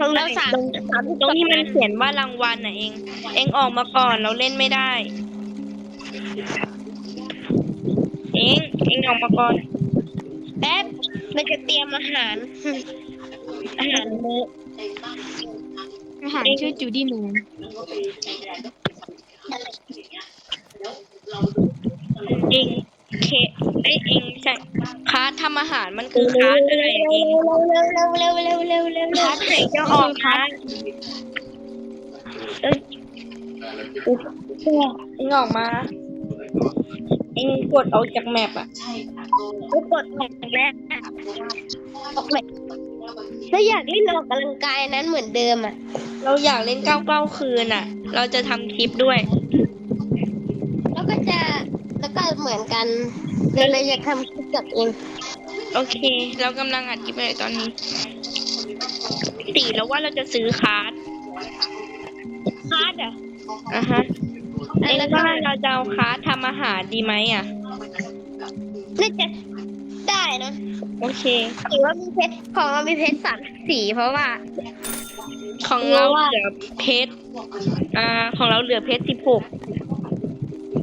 ของเราสาม ตรงสามสิบตรงที่มันสอเขียนว่ารางวัลน่ะเอง เองออกมาก่อนเราเล่นไม่ได้ เองเองออกมาก่อนแป๊บเราจะเตรียมอาหาร อาหารมื้ออาหารชื่อจูดี้นูเองเคไอยเองใช่คาร์ดทำอาหารมันคือคาร์ดอะไรอะเองเร็วเร็วเร็วเร็วเร็วเร็วเร็วคาร์ดไหนจะออกมาเอ้ยเองออกมาเองกดออกจากแมปอะกูกดออกแล้วออกเลยถ้าอยากเล่นออกกำลังกายนั้นเหมือนเดิมอะ เราอยากเล่นเก้าเก้าคืนอะ เราจะทำคลิปด้วย แล้วก็จะแล้วก็เหมือนกันเราเลยจะทำคลิปกับเอง โอเค เรากำลังอัดคลิปเลยตอนนี้ตีแล้วว่าเราจะซื้อคาร์ดคาร์ดอะอะฮะอัเอนงละว่าเท่าไหร่เราจะเอาคาร์ดทำอาหารดีไหมอะ น่าจะได้นะโอเค หรือว่ามีเพชรของเรามีเพชรสามสีเพราะว่า ของเราเหลือเพชร อ่า ของเราเหลือเพชรสิบหก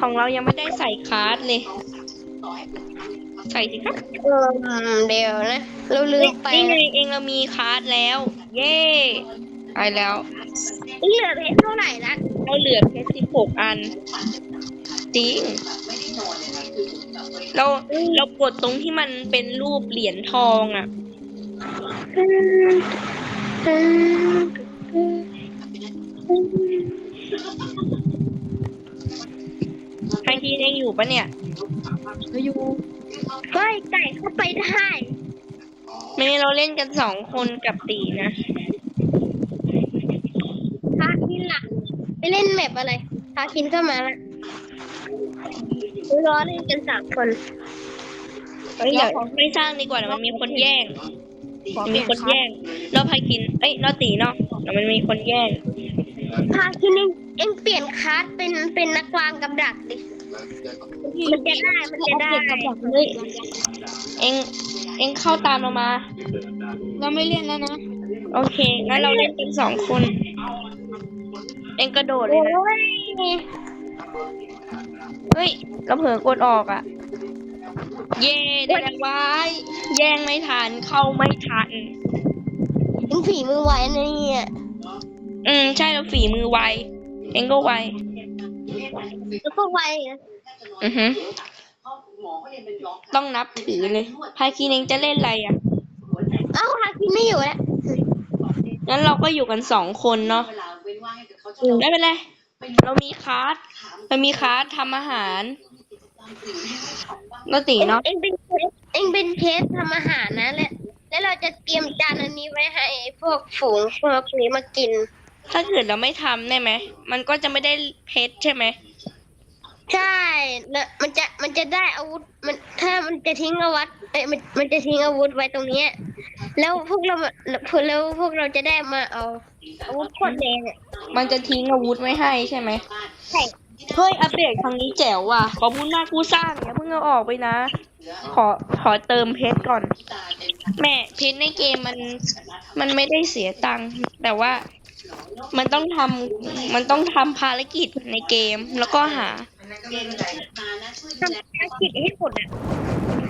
ของเรายังไม่ได้ใส่คาร์ดเลย ใส่สิครับเออเดี๋ยวนะ เราลืมไปนี่ไงเองเรามีคาร์ดแล้ว เย้ไปแล้วเหลือเพชรเท่าไหร่ละเราเหลือเพชรสิบหกอัน จริง เราเรากดตรงที่มันเป็นรูปเหรียญทองอะใครที่เองอยู่ปะเนี่ยแล้ วอยู่ก็ไไก่เข้าไปได้ไม่เราเล่นกันสองคนกับตีนะพาคินล่ะไปเล่นแมปอะไรพาคินเข้ามาละรอเล่นกันสามคนเฮ้ยเดี๋ยวไม่สร้างดีกว่าเดี๋ยวมันมีคนแย่งขอมันเปมีลี่ยนคนคาแย่ร์ดงเราพายกิน เอ้ยเราตีเนาะเดี๋ยวมันมีคนแย่งพาคินเองเองเปลี่ยนคาร์ดเป็นเป็นนักวางกับดักดิ มันจะได้มันจะได้เฮ้ยเองเองเข้าตามเรามา เราไม่เล่นแล้วนะ โอเค งั้นเราเล่นกันสองคน เองกระโดดเลโอ้ยนะยเฮ้ยเราเผลอกดออกอะ เย่ได้แล้ววาย แย่งไม่ทัน เข้าไม่ทันเองฝีมือไวนะเนี่ยอืม ใช่เราฝีมือไว เองก็ไว แล้วก็ไวนะ อือฮึต้องนับถือเลยพาคีเองจะเล่นอะไรอะเอ้าพาคินไม่อยู่แล้วงั้นเราก็อยู่กันสองคนเนาะไม่เป็นไรเรามีคาร์ดเรามีคาร์ดทำอาหารเราตีเนาะเองเป็นเพชรเองเป็นเพชรทำอาหารนะและแล้วเราจะเตรียมจานอันนี้ไว้ให้พวกฝูงพวกนี้มากิน ถ้าเกิดเราไม่ทำได้ไหมมันก็จะไม่ได้เพชรใช่ไหม ใช่แล้วมันจะมันจะได้อาวุธ มันถ้ามันจะทิ้งอาวุธเอ้ยมันมันจะทิ้งอาวุธไว้ตรงเนี้ยแล้วพวกเราแล้วพวกเราจะได้มาเอาอาวุธโคตรแรงอะมันจะทิ้งอาวุธไว้ให้ใช่ไหมใช่เฮ้ยอัปเดตครั้งนี้แจ๋วว่ะ ขอบคุณมากกูสร้างอย่าเพิ่งเอาออกไปนะ ขอขอเติมเพชรก่อน แม่เพชรในเกมมันมันไม่ได้เสียตังค์แต่ว่ามันต้องทำมันต้องทำภารกิจในเกมแล้วก็หา ทำภารกิจให้หมดอะ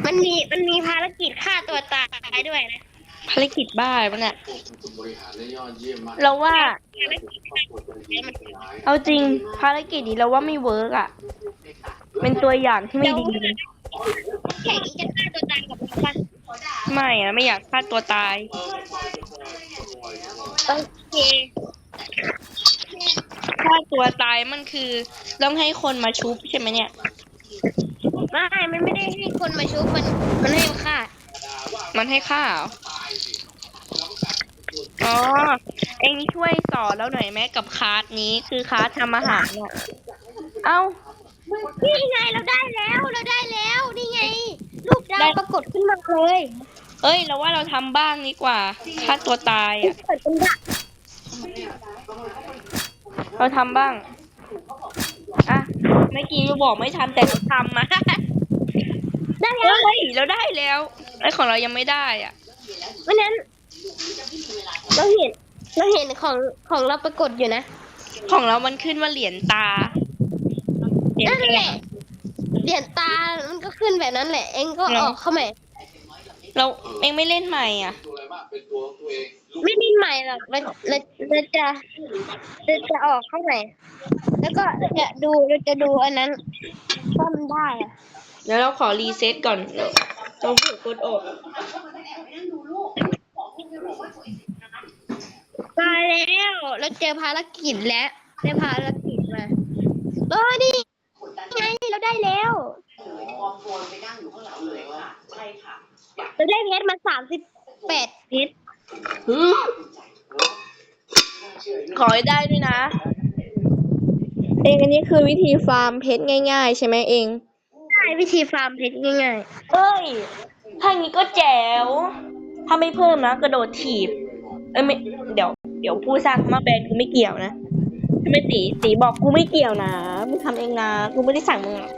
มันมีมันมีภารกิจฆ่าตัวตายด้วยนะ ภารกิจบ้าปะเนี่ยเราว่า ภารกิจฆ่าตัวตายมันเอาจริงภารกิจนี้เราว่าไม่เวิร์กอะเป็นตัวอย่างที่ไม่ดีแข่งจะฆ่าตัวตายกับมันปะไม่อะไม่อยากฆ่าตัวตาย โอเค ฆ่าตัวตายมันคือ ต้องให้คนมาชุบใช่ไหมเนี่ย ไม่ มันไม่ได้ให้คนมาชุบมัน มันให้ฆ่ามันให้ฆ่าเหรออ๋อ เองช่วยสอนแล้วหน่อยไหมกับคาร์ดนี้คือคาร์ดทำอาหารเนี่ยเอ้า นี่ไงเราได้แล้ว เราได้แล้ว นี่ไง รูปดาได้วปรากฏขึ้นมาเลย เอ้ยเราว่าเราทำบ้างดีกว่าฆ่าตัวตายอะ เปิดเป็นดา เราทำบ้าง อะ เมื่อกี้เราบอกไม่ทำแต่เราทำมาได้แล้วเฮ้ยเราได้แล้วไอ้ของเรายังไม่ได้อะวันนั้นเราเห็นเราเห็นของของเราปรากฏอยู่นะ ของเรามันขึ้นว่าเหรียญตาเหรียญนั่นตาแหละเหรียญตา มันก็ขึ้นแบบนั้นแหละ เองก็เหรอออกเข้าใหม่เราเองไม่เล่นใหม่อะ ไม่ได้ใหม่หรอกเราเราเราจะเราจะออกเข้าใหม่แล้วก็จะดูเราจะดูอันนั้นว่ามันได้อะเดี๋ยวเราขอรีเซ็ตก่อนเดี๋ยวเราเผื่อกดออกตายแล้วเราเจอภารกิจแล้วได้ภารกิจมาเออนี่ไงเราได้แล้วเราได้เพชรมาสามสิบแปดเพชร ขอให้ได้ด้วยนะ เองอันนี้คือวิธีฟาร์มเพชรง่าย ๆ ใช่ไหมเอง ใช่วิธีฟาร์มเพชรง่ายเอ้ย ถ้างี้ก็แจ๋ว ถ้าไม่เพิ่มนะกระโดดถีบ เอ้ยไม่ เดี๋ยว เดี๋ยวผู้สร้างมาแบนกูไม่เกี่ยวนะถ้าไม่ตีตีบอกกูไม่เกี่ยวนะ มึงทำเองนะ กูไม่ได้สั่งมึงหรอก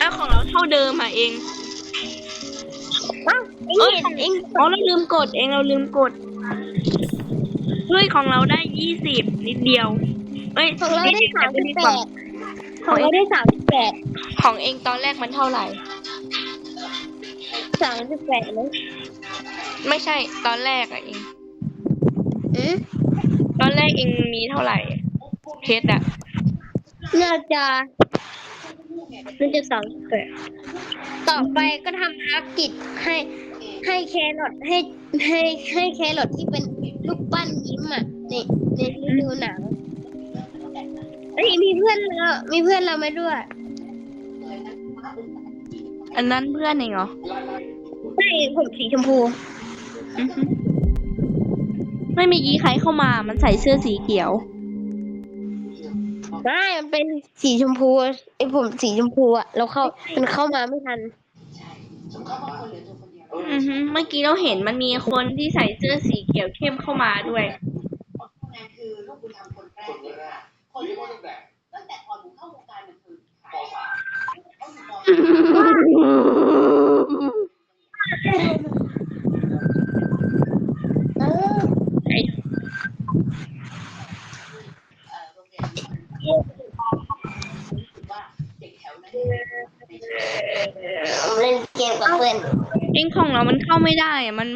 อะของเราเท่าเดิมอะเอง ๆอ้าวเอ็งเอ้ยเห็นเอ็งอ๋อเราลืมกดเองเราลืมกดเฮ้ยของเราได้ยี่สิบนิดเดียว เอ้ยของเราได้นิสามแต่สิบก็แปกว่ดของเราได้สามสิบแปดของเองตอนแรกมันเท่าไหร่สามสิบแปดนะไม่ใช่ตอนแรกอะเองอืมตอนแรกเองมีเท่าไหร่เพชรอะน่าจะน่าจะสามสิบแปด ต่อไปก็ทำภารกิจให้ให้แครอทให้ให้ให้แครอทที่เป็นลูกปั้นยิ้มอะในในฤดูหนาวเอ้ยมีเพื่อนเรามีเพื่อนเรามาด้วย อันนั้นเพื่อนเองเหรอใช่ผมสีชมพูอือฮึไม่มีกี้ใครเข้ามา มันใส่เสื้อสีเขียว ใช่มันเป็นสีชมพูไอ้ผมสีชมพูอะเราเข้ามันเข้ามาไม่ทัน อือฮึเมื่อกี้เราเห็นมันมีคนที่ใส่เสื้อสีเขียวเข้มเข้ามาด้วยคือลูกบุญธรรม เด็กแถวนั้นเล่นเกมกับเพื่อนเองของเรามันเข้าไม่ได้อะมัน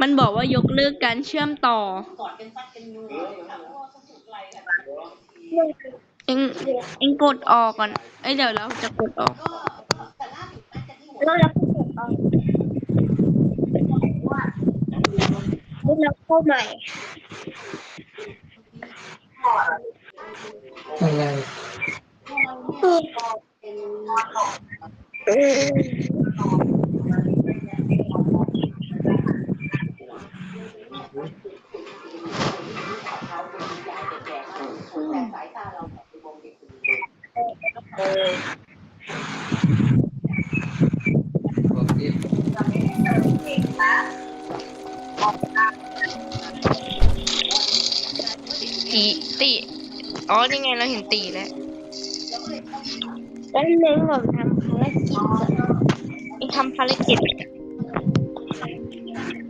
มันบอกว่ายกเลิกการเชื่อมต่อกอดกันซัดกันนัวถามว่าเขาสุดไรกันเองเองกดออกก่อนเอ้ยเดี๋ยวเราจะกดออกก็แต่ล่าสุดนัดกันที่หัวแล้วเราก็เก็บเอาแล้วเราเข้าใหม่ แต่สายตาเราแบบมองเด็กตีตี อ๋อนี่ไงเราเห็นตีแล้วแล้วเน้นผมทำภารกิจก่อนเองทำภารกิจ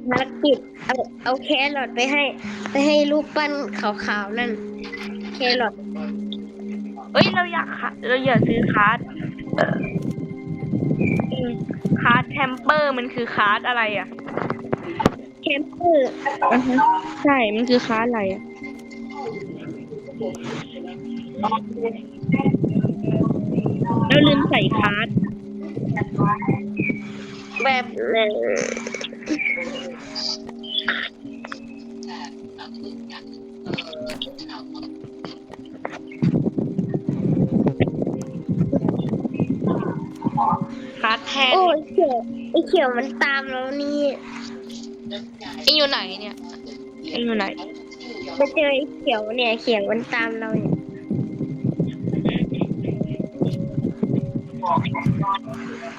ภารกิจเอาเอาแครอทไปให้ ไปให้ลูกปั้นขาวๆนั่น แครอทเอ้ยเราอยากค่ะเราอยากซื้อคาร์ดเอ่ออืมคาร์ดแทมเปอร์มันคือคาร์ดอะไรอะแคมเปอร์ใช่ มันคือคาร์ดอะไรอะ เราลืมใส่คาร์ดแบบหนึ่งคาร์ดแทนโอ้ยเขียวไอเขียวมันตามเรานี่เอ็งอยู่ไหนเนี่ยเอ็งอยู่ไหน ไปเจอไอเขียวเนี่ยเขียวมันตามเราเนี่ย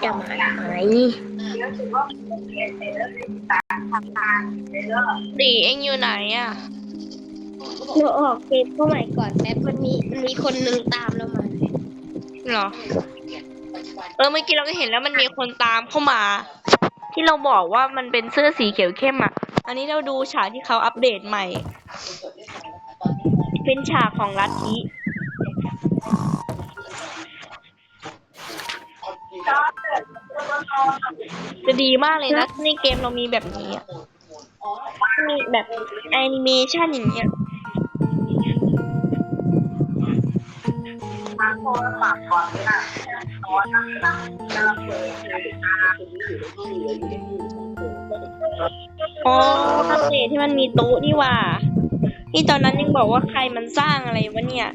จะมาไหมตีเอ็งอยู่ไหนอะเราออกเกมเข้าใหม่ก่อนแป๊บมันมีมันมีคนหนึ่งตามเรามาเหรอ เออเมื่อกี้เราก็เห็นแล้วมันมีคนตามเข้ามา ที่เราบอกว่ามันเป็นเสื้อสีเขียวเข้มอะ อันนี้เราดูฉากที่เขาอัปเดตใหม่ เป็นฉากของลัทธิจะดีมากเลยนะในเกมเรามีแบบนี้อะมีแบบแอนิเมชันอย่างเงี้ยอ๋ออัปเดตที่มันมีโต๊ะนี่ว่า นี่ตอนนั้นยังบอกว่าใครมันสร้างอะไรวะเนี่ย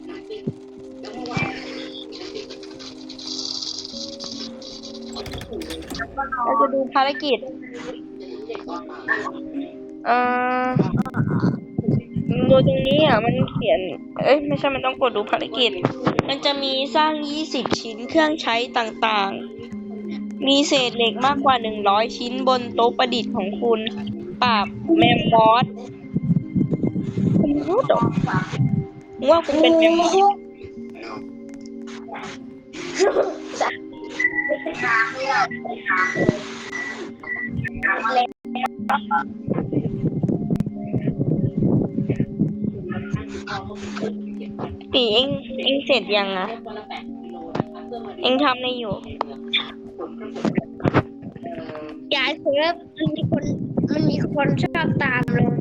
เราจะดูภารกิจ เอ่อดูตรงนี้อะ มันเขียน เอ้ย ไม่ใช่ มันต้องกดดูภารกิจ มันจะมีสร้าง 20 ชิ้นเครื่องใช้ต่างๆ มีเศษเหล็กมากกว่า 100 ชิ้นบนโต๊ะประดิษฐ์ของคุณ ปราบแมมมอส คุณรู้ดอมึงว่าคุณเป็นแมมมอสปีเองเองเสร็จยังอะเองทำอะไรอยู่ยายเซิร์ฟมันมีคนมันมีคนชอบตามลง